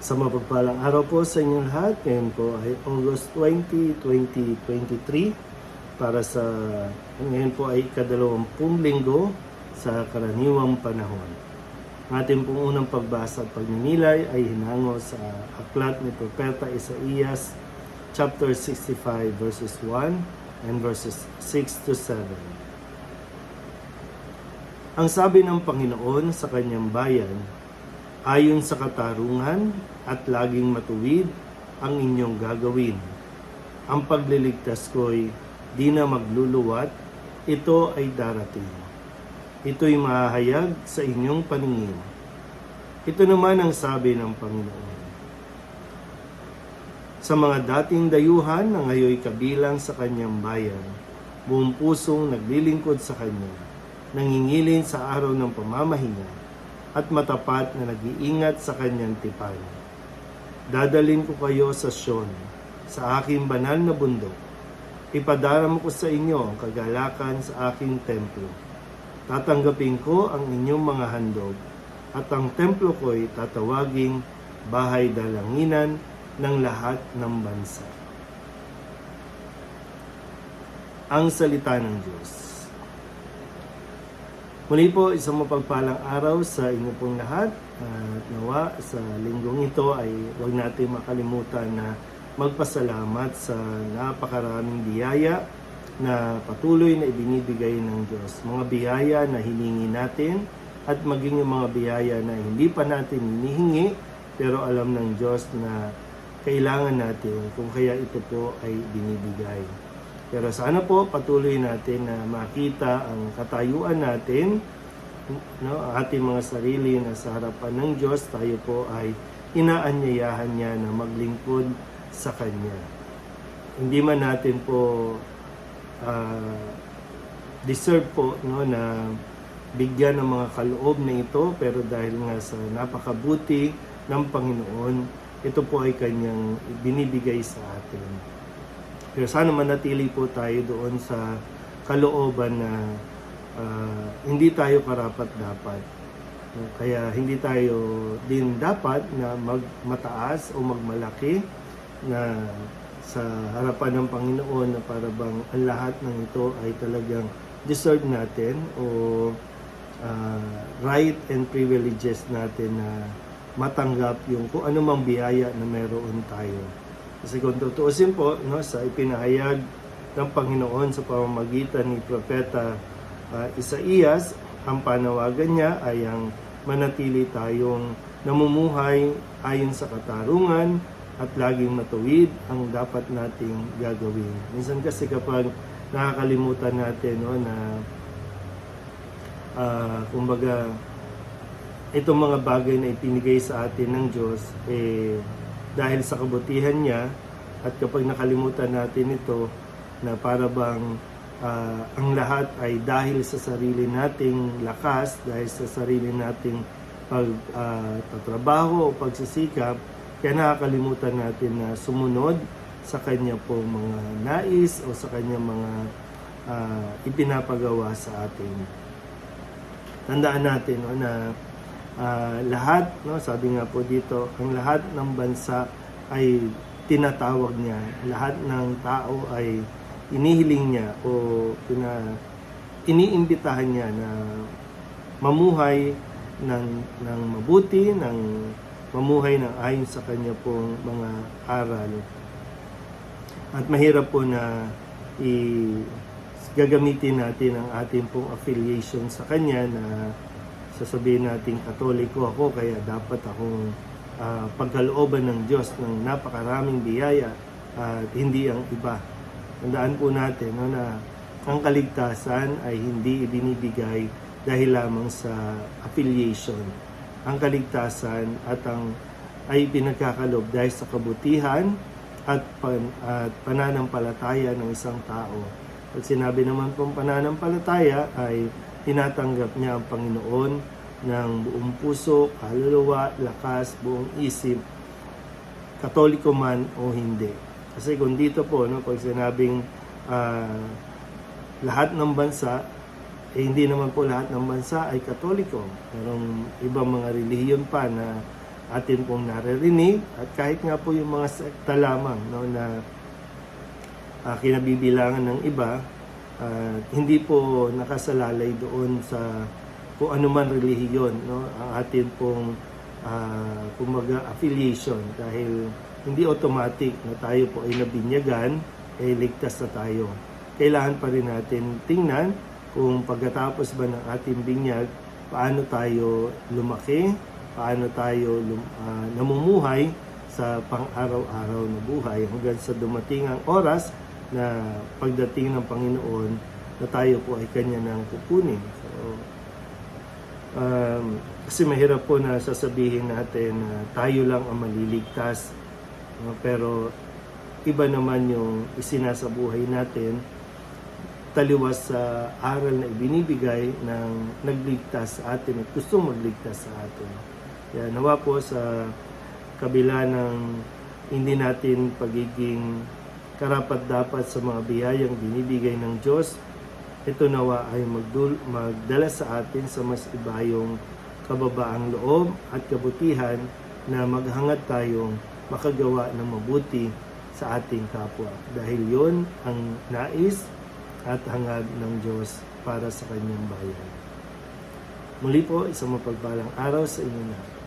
Sa mapagpalang araw po sa inyong lahat, ngayon po ay August 20, 2023 para sa ngayon po ay ikadalawampung linggo sa karaniwang panahon. Ang ating pong unang pagbasa at pagninilay ay hinango sa aklat ni Propeta Isaías chapter 65 verses 1 and verses 6 to 7. Ang sabi ng Panginoon sa kanyang bayan, ayon sa katarungan at laging matuwid ang inyong gagawin. Ang pagliligtas ko'y di na magluluwat, ito ay darating. Ito'y mahahayag sa inyong paningin. Ito naman ang sabi ng Panginoon. Sa mga dating dayuhan na ngayoy kabilang sa kanyang bayan, buong pusong naglilingkod sa kanya, nangingilin sa araw ng pamamahinga, at matapat na nag-iingat sa kanyang tipan. Dadalin ko kayo sa Sion, sa aking banal na bundok. Ipadarama ko sa inyo ang kagalakan sa aking templo. Tatanggapin ko ang inyong mga handog, at ang templo ko'y tatawaging bahay dalanginan ng lahat ng bansa. Ang salita ng Diyos. Muli po, isang mapagpalang araw sa inyo pong lahat. At nawa, sa linggong ito ay huwag natin makalimutan na magpasalamat sa napakaraming biyaya na patuloy na ibinibigay ng Diyos. Mga biyaya na hiningi natin at maging yung mga biyaya na hindi pa natin hinihingi pero alam ng Diyos na kailangan natin kung kaya ito po ay binibigay. Pero sana po patuloy natin na makita ang katayuan natin, no, ang ating mga sarili na sa harapan ng Diyos, tayo po ay inaanyayahan niya na maglingkod sa Kanya. Hindi man natin po ah, deserve po no, na bigyan ng mga kaloob na ito, pero dahil nga sa napakabuti ng Panginoon, ito po ay Kanyang binibigay sa atin. Pero sana manatili po tayo doon sa kalooban na ah, hindi tayo karapat-dapat. No, Kaya hindi tayo din dapat na magmataas o magmalaki na sa harapan ng Panginoon na para bang ang lahat ng ito ay talagang deserve natin o ah, right and privileges natin na matanggap yung kung ano mang biyaya na meron tayo. Kasi kung po, no, sa ipinahayag ng Panginoon sa pamamagitan ni Propeta uh, Isaías, ang panawagan niya ay ang manatili tayong namumuhay ayon sa katarungan at laging matuwid ang dapat nating gagawin. Minsan kasi kapag nakakalimutan natin no, na ah, kumbaga itong mga bagay na ipinigay sa atin ng Diyos eh dahil sa kabutihan niya at kapag nakalimutan natin ito na para bang ah, ang lahat ay dahil sa sarili nating lakas, dahil sa sarili nating pag ah, tatrabaho o pagsisikap, kaya nakakalimutan natin na sumunod sa kanya po mga nais o sa kanya mga ah, ipinapagawa sa atin. Tandaan natin no, na Ah, lahat, no, sabi nga po dito, ang lahat ng bansa ay tinatawag niya. Lahat ng tao ay inihiling niya o pina, iniimbitahan niya na mamuhay ng, ng mabuti, ng mamuhay ng ayon sa kanya pong mga aral. At mahirap po na i gagamitin natin ang ating pong affiliation sa kanya na sasabihin natin katoliko ako kaya dapat akong ah, pagkalooban ng Diyos ng napakaraming biyaya at hindi ang iba. Tandaan po natin no, na ang kaligtasan ay hindi ibinibigay dahil lamang sa affiliation. Ang kaligtasan at ang ay pinagkakalob dahil sa kabutihan at, pan, at pananampalataya ng isang tao. Pag sinabi naman pong pananampalataya ay tinatanggap niya ang Panginoon ng buong puso, kaluluwa, lakas, buong isip, katoliko man o hindi. Kasi kung dito po, no, pag sinabing ah, lahat ng bansa, eh, hindi naman po lahat ng bansa ay katoliko. Merong ibang mga relihiyon pa na atin pong naririnig at kahit nga po yung mga sekta lamang no, na ah, kinabibilangan ng iba, ah, hindi po nakasalalay doon sa kung ano man relihiyon, no, ang atin pong ah, kumbaga affiliation. Dahil hindi automatic na tayo po ay nabinyagan, ay ligtas na tayo. Kailangan pa rin natin tingnan kung pagkatapos ba ng ating binyag, paano tayo lumaki, paano tayo lum, ah, namumuhay sa pang-araw-araw na buhay. Hanggang sa dumating ang oras na pagdating ng Panginoon na tayo po ay kanya nang kukunin. So, um, kasi mahirap po na sasabihin natin na tayo lang ang maliligtas. no? Pero iba naman yung isinasabuhay natin taliwas sa aral na ibinibigay ng nagligtas sa atin at gustong magligtas sa atin. Kaya nawa po sa kabila ng hindi natin pagiging karapat dapat sa mga biyayang binibigay ng Diyos, ito nawa ay magdul, magdala sa atin sa mas ibayong kababaang loob at kabutihan na maghangad tayong makagawa ng mabuti sa ating kapwa. Dahil yon ang nais at hangad ng Diyos para sa kanyang bayan. Muli po, isang mapagpalang araw sa inyo lahat.